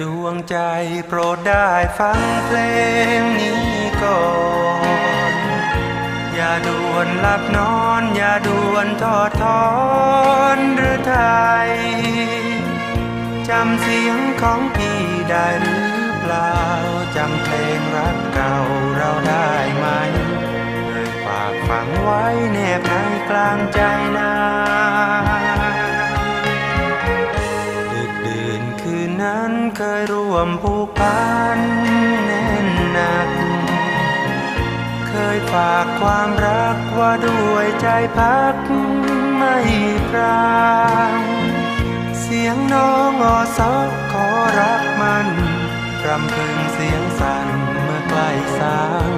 ดวงใจโปรดได้ฟังเพลงนี้ก่อน อย่าด่วนหลับนอน อย่าด่วนทอดถอนหรือไทยจำเสียงของพี่ได้หรือเปล่า จำเพลงรักเก่าเราได้ไหมเคยฝากฝังไว้แนบในกลางใจนา วมผูกพันแน่นหนัก เคยฝากความรักว่าด้วยใจพักไม่พรางเสียงน้องอสอขอรักมันรำพึงเสียงสั่นเมื่อใกล้สาง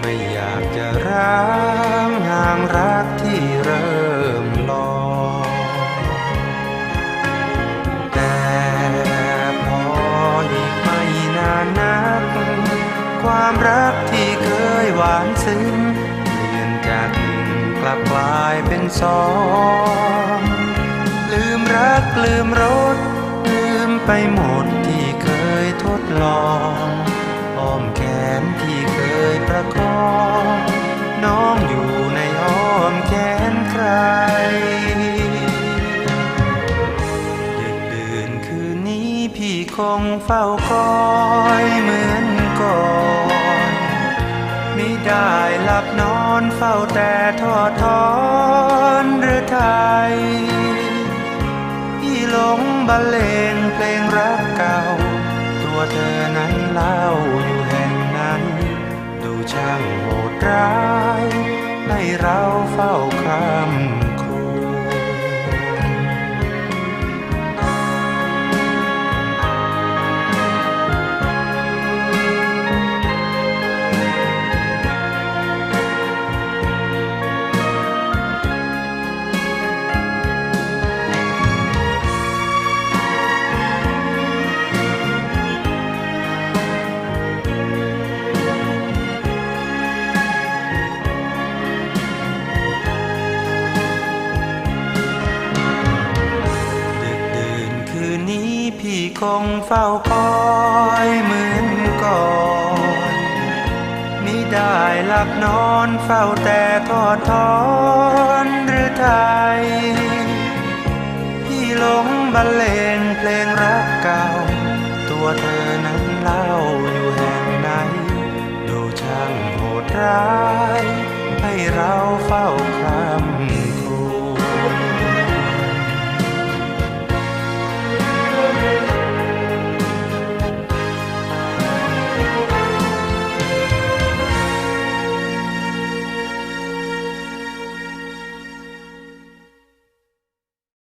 ไม่อยากจะร้างห่างรักที่ ที่เคยหวานซึ้งเปลี่ยนจากหนึ่งกลับกลายเป็นสองลืมรักลืมรสลืมไปหมดที่เคยทดลองอ้อมแขนที่เคยประคองน้องอยู่ในอ้อมแขนใครดึกดื่นคืนนี้พี่คงเฝ้าคอยเหมือนก่อน ม่ได้หลับนอนเฝ้าแต่ทอดทอนหรือไทยพี่หลงบรรเลงเพลงรักเก่า ตัวเธอนั้นเล่าอยู่แห่งนั้น ดูช่างโหดร้าย ให้เราเฝ้าคำ คงเฝ้าคอยเหมือนก่อนมิได้หลับนอนเฝ้าแต่ทอดทอนหรือไทยพี่หลงบรรเลงเพลงรักเก่า ตัวเธอนั้นเล่าอยู่แห่งไหนดูช่างโหดร้าย